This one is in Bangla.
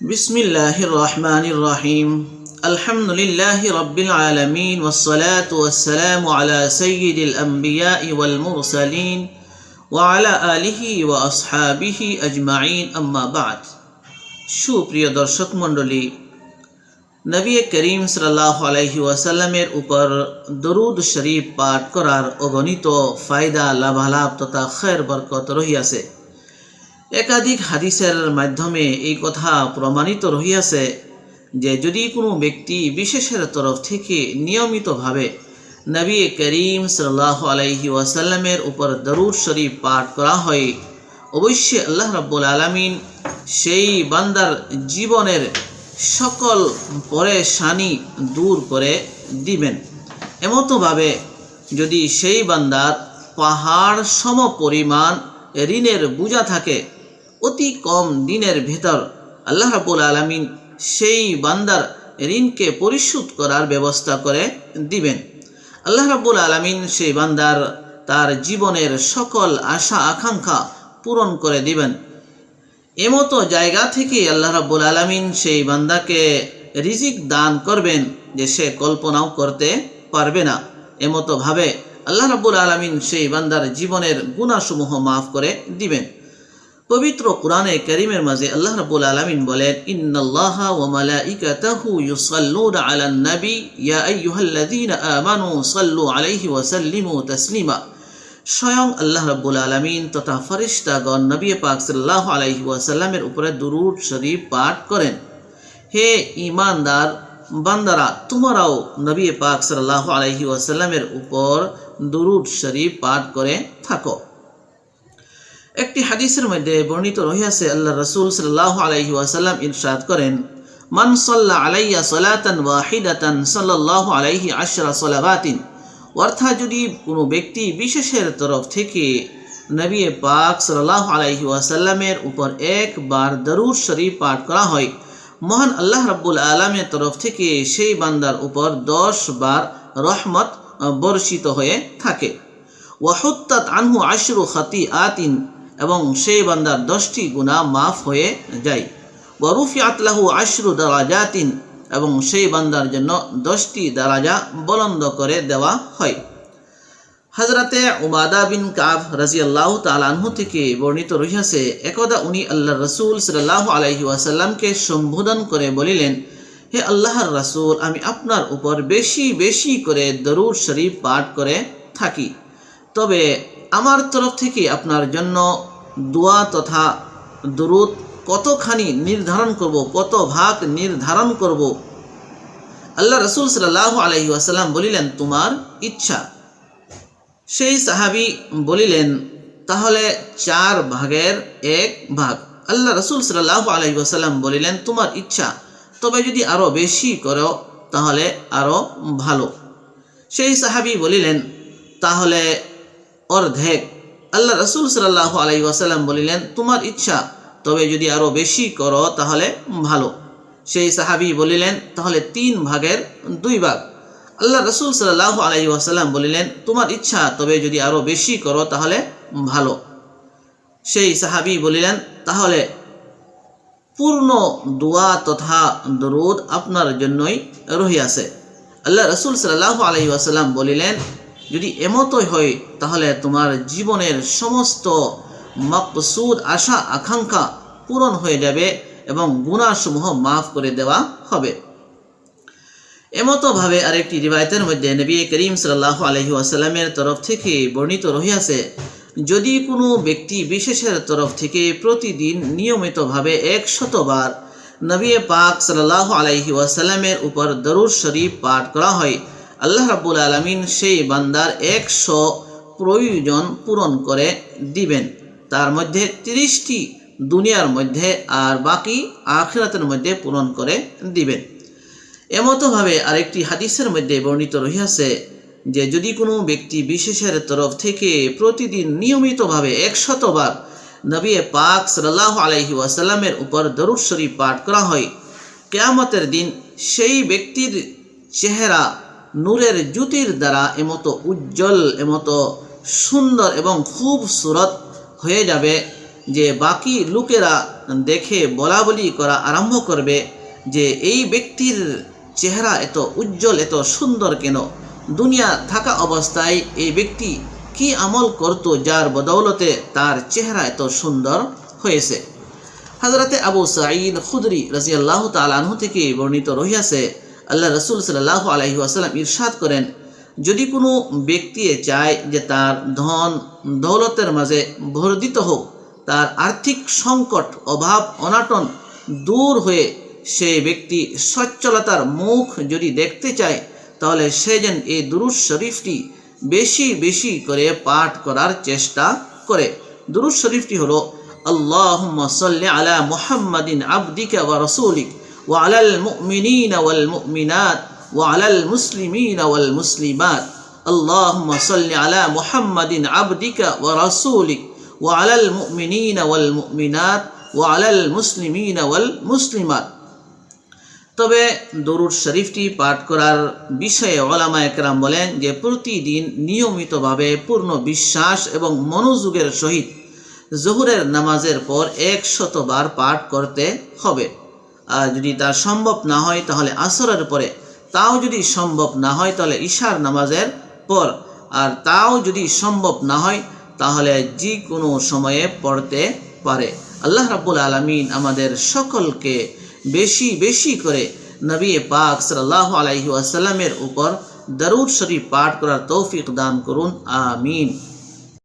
বিসমিল্লাহ রহমান রাহিম আলহামদুলিল্লাহ রব্বিল আলমিন ওসলাত ওসালাম আলা সঈদ আম্বিয়া ইউল মুরসালিন ওয়ালা আলিহি ওয়া আসহাবিহি আজমাইন আম্মাবাদ সুপ্রিয় দর্শক মণ্ডলী, নবী করিম সাল্লাহ আলহি ওয়াসাল্লামের উপর দরুদ শরীফ পাঠ করার অগণিত ফায়দা, লাভালাভ তথা খের বরকত রহিয়াছে। আছে একাধিক হাদিসের মাধ্যমে এই কথা প্রমাণিত রহিয়াছে যে যদি কোনো ব্যক্তি বিশেষের তরফ থেকে নিয়মিতভাবে নবী করিম সাল্লাহ আলাইহি ওয়াসাল্লামের উপর দরুদ শরীফ পাঠ করা হয়, অবশ্যই আল্লাহ রাব্বুল আলামিন সেই বান্দার জীবনের সকল পরেশানি দূর করে দিবেন। এমতোভাবে যদি সেই বান্দার পাহাড় সম পরিমাণ ঋণের বোঝা থাকে অতি কম দিনের ভেতর আল্লাহ রাবুল আলমিন সেই বান্দার ঋণকে পরিশোধ করার ব্যবস্থা করে দিবেন। আল্লাহ রাবুল আলমিন সেই বান্দার তার জীবনের সকল আশা, আকাঙ্ক্ষা পূরণ করে দিবেন। এমতো জায়গা থেকে আল্লাহ রাব্বুল আলমিন সেই বান্দাকে রিজিক দান করবেন যে সে কল্পনাও করতে পারবে না। এমতো ভাবে আল্লাহ রাব্বুল আলমিন সেই বান্দার জীবনের গুণাসমূহ মাফ করে দিবেন। পবিত্র কোরআনে করিমের মাঝে আল্লাহ রাব্বুল আলামিন বলেন, ইন্নাল্লাহা ওয়া মালাইকাতাহু ইউসাল্লুনা আলান নবী, ইয়া আইয়ুহাল্লাযীনা আমানু সাল্লু আলাইহি ওয়া সাল্লিমু তাসলিমা। স্বয়ং আল্লাহ রাব্বুল আলামিন তথা ফেরেশতাগণ নবী পাক সাল্লাল্লাহু আলাইহি ওয়াসাল্লামের উপরে দুরূদ শরীফ পাঠ করেন। হে ঈমানদার বান্দারা, তোমরাও নবী পাক সাল্লাল্লাহু আলাইহি ওয়াসাল্লামের উপর দুরূদ শরীফ পাঠ করে থাকো। একটি হাদিসের মধ্যে বর্ণিত রহিয়াছে, আল্লাহ রসুল সাল্লাহ আলাইহি ওয়াসাল্লাম ইরশাদ করেন, মান সাল্লাহ আলাইয়া সলাতান ওয়াহিদাতান সাল্লাহ আলাইহি আশরা সলাবাতিন অর্থাৎ যদি কোনো ব্যক্তি বিশেষের তরফ থেকে নবী পাক সাল্লাহ আলাইহি ওয়াসাল্লামের উপর একবার দরুদ শরীফ পাঠ করা হয়, মহান আল্লাহ রাব্বুল আলমের তরফ থেকে সেই বান্দার উপর দশ বার রহমত বর্ষিত হয়ে থাকে। ওয়াহুত্তাত আনহু আশরু খাতি আতিন এবং সেই বান্দার দশটি গুণা মাফ হয়ে যায়। ওয়ারুফি আতলাহু আশরু দারাজাতিন এবং সেই বান্দার জন্য দশটি দারাজা বলন্দ করে দেওয়া হয়। হজরতে উমাদা বিন কাব রাজি আল্লাহ তালাহু থেকে বর্ণিত রহিয়াছে, একদা উনি আল্লাহ রসুল সাল্লাহ আলহি ওয়াসাল্লামকে সম্বোধন করে বলিলেন, হে আল্লাহর রাসূল, আমি আপনার উপর বেশি বেশি করে দরুদ শরীফ পাঠ করে থাকি। তবে আমার তরফ থেকে আপনার জন্য দোয়া তথা দরুদ কতখানি নির্ধারণ করব, কত ভাগ নির্ধারণ করব? আল্লাহ রসুল সাল্লাহ আলহি আসাল্লাম বলিলেন, তোমার ইচ্ছা। সেই সাহাবি বলিলেন, তাহলে চার ভাগের এক ভাগ। আল্লাহ রসুল সাল্লাহ আলহি আসাল্লাম বলিলেন, তোমার ইচ্ছা, তবে যদি আরও বেশি করো, তাহলে আরও ভালো। সেই সাহাবি বলিলেন, তাহলে অর্ধেক। আল্লাহ রসুল সাল্লাহ আলাই ওয়াসাল্লাম বলিলেন, তোমার ইচ্ছা, তবে যদি আরও বেশি করো, তাহলে ভালো। সেই সাহাবি বলিলেন, তাহলে তিন ভাগের দুই ভাগ। আল্লাহ রসুল সাল্লাহ আলাই ওয়াসাল্লাম বলিলেন, তোমার ইচ্ছা, তবে যদি আরও বেশি করো, তাহলে ভালো। সেই সাহাবি বলিলেন, তাহলে পূর্ণ দোয়া তথা দরুদ আপনার জন্যই রহিয়াছে। আল্লাহ রসুল সাল্লাহ আলাই ওয়াসাল্লাম বলিলেন যদি এমতই হয়, তাহলে তোমার জীবনের সমস্ত মকসুদ, আশা, আকাঙ্ক্ষা পূরণ হয়ে যাবে এবং গুণাসমূহ মাফ করে দেওয়া হবে। এমতোভাবে আরেকটি রিবায়তের মধ্যে নবী করিম সাল্লাহ আলহি আসাল্লামের তরফ থেকে বর্ণিত রহিয়াছে যদি কোনো ব্যক্তি বিশেষের তরফ থেকে প্রতিদিন নিয়মিতভাবে একশতবার নবী পাক সাল্লাহ আলাইহি ওয়াসাল্লামের উপর দরুদ শরীফ পাঠ করা হয় আল্লাহ রাব্বুল আলমিন সেই বান্দার একশো প্রয়োজন পূরণ করে দিবেন। তার মধ্যে তিরিশটি দুনিয়ার মধ্যে আর বাকি আখিরাতের মধ্যে পূরণ করে দিবেন। এমতোভাবে আরেকটি হাদিসের মধ্যে বর্ণিত রহিয়াছে যে, যদি কোনো ব্যক্তি বিশেষের তরফ থেকে প্রতিদিন নিয়মিতভাবে একশতবার নবী পাক সাল্লাহ আলহি ওয়াসাল্লামের উপর দরুদ শরীফ পাঠ করা হয়, কেয়ামতের দিন সেই ব্যক্তির চেহারা নূরের জ্যোতির দ্বারা এমতো উজ্জ্বল, এমতো সুন্দর এবং খুব সুরত হয়ে যাবে যে বাকি লোকেরা দেখে বলা বলি করা আরম্ভ করবে যে এই ব্যক্তির চেহারা এত উজ্জ্বল, এত সুন্দর কেন? দুনিয়া থাকা অবস্থায় এই ব্যক্তি কি আমল করত যার বদৌলতে তার চেহারা এত সুন্দর হয়েছে? হজরতে আবু সাঈদ খুদরি রাজিয়াল্লাহ তালাহু থেকে বর্ণিত রহিয়াছে আল্লাহ রসুল সাল্লাহ আলহিহাসাল্লাম ইরশাদ করেন, যদি কোনো ব্যক্তি চায় যে তার ধন দৌলতের মাঝে বর্ধিত হোক, তার আর্থিক সংকট, অভাব, অনাটন দূর হয়ে সে ব্যক্তি সচ্ছলতার মুখ যদি দেখতে চায়, তাহলে সে যেন এই দুরুজ শরীফটি বেশি বেশি করে পাঠ করার চেষ্টা করে। দুরুজ শরীফটি হলো আল্লাহ সাল্লি আলা মোহাম্মদিন আবদিকা বা রসৌলিক। وعلى المؤمنين والمؤمنات وعلى المسلمين والمسلمات اللهم صل على محمد عبدك ورسولك وعلى المؤمنين والمؤمنات وعلى المسلمين والمسلمات তবে দরুদ শরীফটি পাঠ করার বিষয়ে ওলামা একরাম বলেন যে প্রতিদিন নিয়মিতভাবে পূর্ণ বিশ্বাস এবং মনোযোগের সহিত জহুরের নামাজের পর একশতবার পাঠ করতে হবে আর যদি তা সম্ভব না হয়, তাহলে আসরের পরে। তাও যদি সম্ভব না হয়, তাহলে ঈশার নামাজের পর। আর তাও যদি সম্ভব না হয়, তাহলে যে কোনো সময়ে পড়তে পারে। আল্লাহ রাব্বুল আলমিন আমাদের সকলকে বেশি বেশি করে নবী পাক সাল্লাহ আলাইহি ওয়াসাল্লামের উপর দরুদ শরীফ পাঠ করার তৌফিক দান করুন। আমিন।